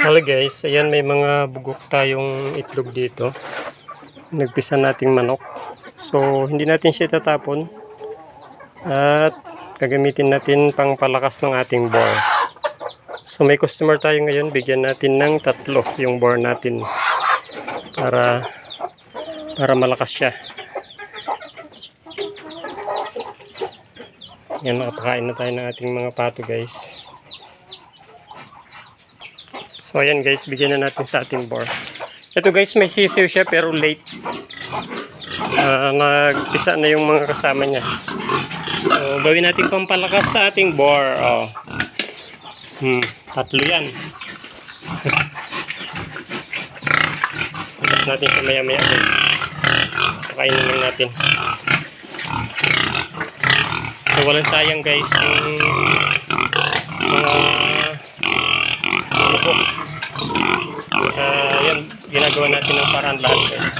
Hello guys, ayan may mga bugok tayong itlog dito. Nagpisa nating manok. So, hindi natin siya tatapon. At gagamitin natin pang palakas ng ating bore. So, may customer tayo ngayon. Bigyan natin ng tatlo yung bore natin. Para para malakas siya. Yan, nakapakain na tayo ng ating mga pato guys. So ayan guys, bigyan na natin sa ating bore. Ito guys, may sisiw siya pero late. Ah, nagpisa na yung mga kasama niya. So gawin natin pampalakas sa ating bore. Oh. Hmm, tatlo yan. Tapos natin siya maya maya guys. Pakainin lang natin. So walang sayang guys yung mga ginagawa natin ng paraan lahat guys.